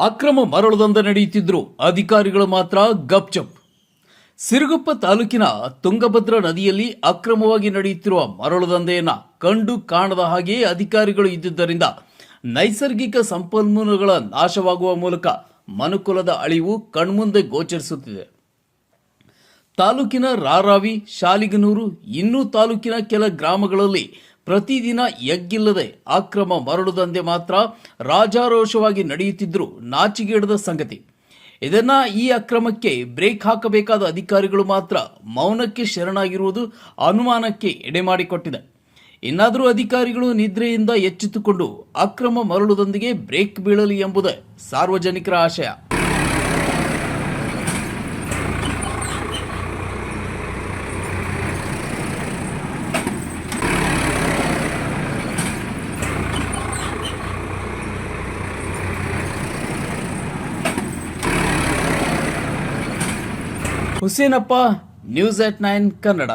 ಅಕ್ರಮ ಮರಳು ದಂಧೆ ನಡೆಯುತ್ತಿದ್ರು. ಅಧಿಕಾರಿಗಳು ಮಾತ್ರ ಗಪ್ಚಪ್ ಸಿರುಗುಪ್ಪ ತಾಲೂಕಿನ ತುಂಗಭದ್ರಾ ನದಿಯಲ್ಲಿ ಅಕ್ರಮವಾಗಿ ನಡೆಯುತ್ತಿರುವ ಮರಳು ದಂಧೆಯನ್ನ ಕಂಡು ಕಾಣದ ಹಾಗೆ ಅಧಿಕಾರಿಗಳು ಇದ್ದುದರಿಂದ ನೈಸರ್ಗಿಕ ಸಂಪನ್ಮೂಲಗಳ ನಾಶವಾಗುವ ಮೂಲಕ ಮನುಕುಲದ ಅಳಿವು ಕಣ್ಮುಂದೆ ಗೋಚರಿಸುತ್ತಿದೆ. ತಾಲೂಕಿನ ರಾರಾವಿ, ಶಾಲಿಗನೂರು ಇನ್ನೂ ತಾಲೂಕಿನ ಕೆಲ ಗ್ರಾಮಗಳಲ್ಲಿ ಪ್ರತಿದಿನ ಎಗ್ಗಿಲ್ಲದೆ ಅಕ್ರಮ ಮರಳು ದಂಧೆ ಮಾತ್ರ ರಾಜಾರೋಷವಾಗಿ ನಡೆಯುತ್ತಿದ್ದರೂ ನಾಚಿಗೇಡದ ಸಂಗತಿ. ಇದನ್ನ ಈ ಅಕ್ರಮಕ್ಕೆ ಬ್ರೇಕ್ ಹಾಕಬೇಕಾದ ಅಧಿಕಾರಿಗಳು ಮಾತ್ರ ಮೌನಕ್ಕೆ ಶರಣಾಗಿರುವುದು ಅನುಮಾನಕ್ಕೆ ಎಡೆ ಮಾಡಿಕೊಟ್ಟಿದೆ. ಇನ್ನಾದರೂ ಅಧಿಕಾರಿಗಳು ನಿದ್ರೆಯಿಂದ ಎಚ್ಚೆತ್ತುಕೊಂಡು ಅಕ್ರಮ ಮರಳುದೊಂದಿಗೆ ಬ್ರೇಕ್ ಬೀಳಲಿ ಎಂಬುದೇ ಸಾರ್ವಜನಿಕರ ಆಶಯ. Husenappa news at nine Kannada.